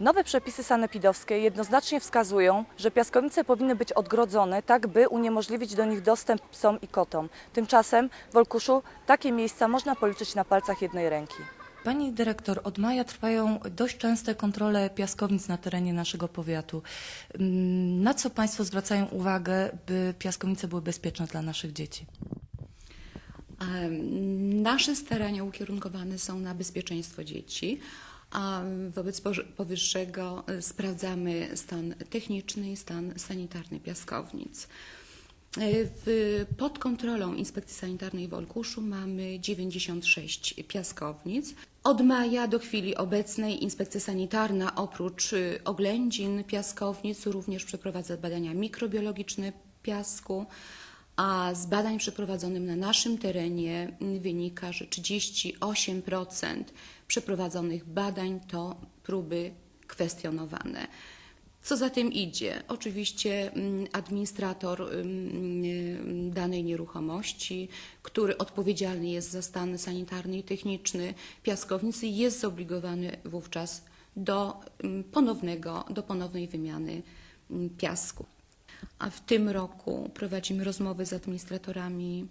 Nowe przepisy sanepidowskie jednoznacznie wskazują, że piaskownice powinny być odgrodzone, tak by uniemożliwić do nich dostęp psom i kotom. Tymczasem w Olkuszu takie miejsca można policzyć na palcach jednej ręki. Pani dyrektor, od maja trwają dość częste kontrole piaskownic na terenie naszego powiatu. Mm, Na co Państwo zwracają uwagę, by piaskownice były bezpieczne dla naszych dzieci? Nasze starania ukierunkowane są na bezpieczeństwo dzieci. A wobec powyższego e, sprawdzamy stan techniczny i stan sanitarny piaskownic. W, pod kontrolą Inspekcji Sanitarnej w Olkuszu mamy 96 piaskownic. Od maja do chwili obecnej Inspekcja Sanitarna oprócz y, oględzin piaskownic również przeprowadza badania mikrobiologiczne piasku, a z badań przeprowadzonych na naszym terenie mm, wynika, że 38% przeprowadzonych badań to próby kwestionowane. Co za tym idzie? Oczywiście mm, administrator mm, danej nieruchomości, który odpowiedzialny jest za stan sanitarny i techniczny piaskownicy, jest zobligowany wówczas do ponownego, do ponownej wymiany piasku. A w tym roku prowadzimy rozmowy z administratorami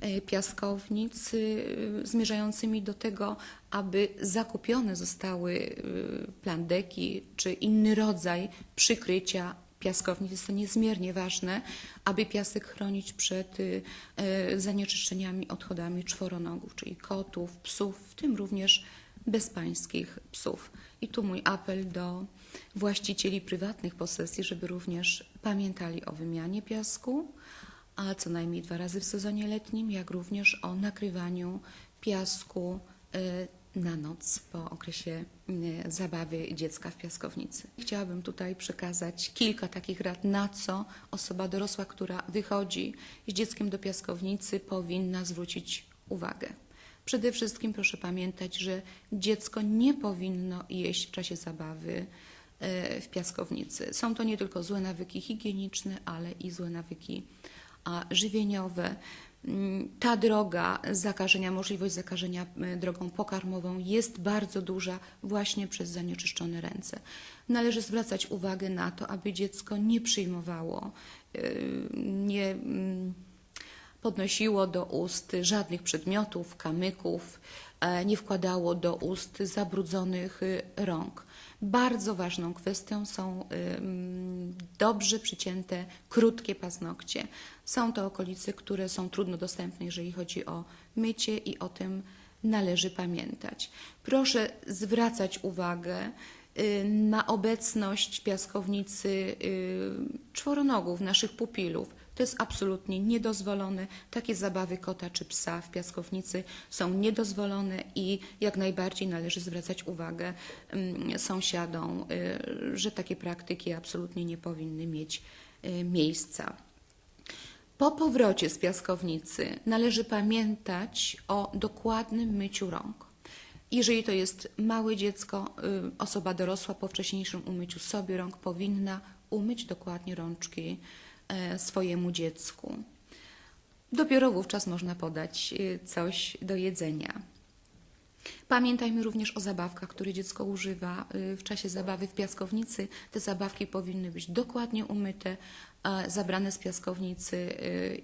e, piaskownic y, zmierzającymi do tego, aby zakupione zostały y, plandeki czy inny rodzaj przykrycia piaskownic. Jest to niezmiernie ważne, aby piasek chronić przed e, zanieczyszczeniami odchodami czworonogów, czyli kotów, psów, w tym również bezpańskich psów. I tu mój apel do właścicieli prywatnych posesji, żeby również pamiętali o wymianie piasku, a co najmniej dwa razy w sezonie letnim, jak również o nakrywaniu piasku e, na noc po okresie e, zabawy dziecka w piaskownicy. Chciałabym tutaj przekazać kilka takich rad, na co osoba dorosła, która wychodzi z dzieckiem do piaskownicy, powinna zwrócić uwagę. Przede wszystkim proszę pamiętać, że dziecko nie powinno jeść w czasie zabawy e, w piaskownicy. Są to nie tylko złe nawyki higieniczne, ale i złe nawyki żywieniowe. Mm, Ta droga zakażenia, możliwość zakażenia e, drogą pokarmową jest bardzo duża właśnie przez zanieczyszczone ręce. Należy zwracać uwagę na to, aby dziecko nie przyjmowało, e, nie mm, podnosiło do ust żadnych przedmiotów, kamyków, e, nie wkładało do ust zabrudzonych y, rąk. Bardzo ważną kwestią są ym, dobrze przycięte, krótkie paznokcie. Są to okolice, które są trudno dostępne, jeżeli chodzi o mycie i o tym należy pamiętać. Proszę zwracać uwagę y, na obecność piaskownicy y, czworonogów, naszych pupilów. To jest absolutnie niedozwolone. Takie zabawy kota czy psa w piaskownicy są niedozwolone i jak najbardziej należy zwracać uwagę mm, sąsiadom, y, że takie praktyki absolutnie nie powinny mieć y, miejsca. Po powrocie z piaskownicy należy pamiętać o dokładnym myciu rąk. Jeżeli to jest małe dziecko, y, osoba dorosła po wcześniejszym umyciu sobie rąk powinna umyć dokładnie rączki swojemu dziecku. Dopiero wówczas można podać y, coś do jedzenia. Pamiętajmy również o zabawkach, które dziecko używa y, w czasie zabawy w piaskownicy. Te zabawki powinny być dokładnie umyte, e, zabrane z piaskownicy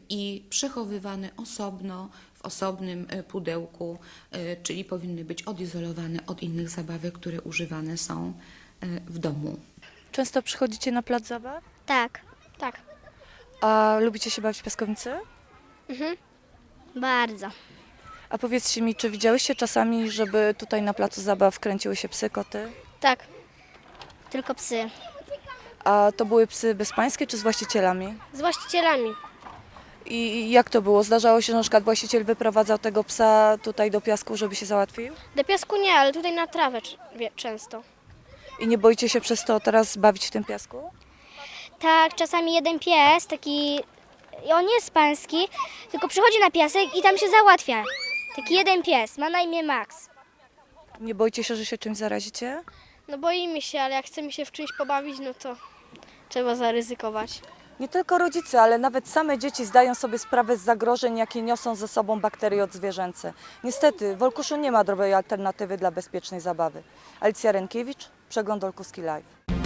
i przechowywane osobno w osobnym e, pudełku, e, czyli powinny być odizolowane od innych zabawek, które używane są e, w domu. Często przychodzicie na plac zabaw? Tak, tak, A lubicie się bawić w piaskownicy? bardzo. A powiedzcie mi, czy widziałyście czasami, żeby tutaj na placu zabaw kręciły się psy, koty? Tak. Tylko psy. A to były psy bezpańskie czy z właścicielami? Z właścicielami. I jak to było? Zdarzało się, że na przykład właściciel wyprowadzał tego psa tutaj do piasku, żeby się załatwił? Do piasku nie, ale tutaj na trawę cz- wie- często. I nie boicie się przez to teraz bawić w tym piasku? Tak, czasami jeden pies, taki, on nie jest pański, tylko przychodzi na piasek i tam się załatwia. Taki jeden pies, ma na imię Max. Nie boicie się, że się czymś zarazicie? No boimy się, ale jak chcemy się w czymś pobawić, no to trzeba zaryzykować. Nie tylko rodzice, ale nawet same dzieci zdają sobie sprawę z zagrożeń, jakie niosą ze sobą bakterie odzwierzęce. Niestety, w Olkuszu nie ma dobrej alternatywy dla bezpiecznej zabawy. Alicja Renkiewicz, Przegląd Olkuski Live.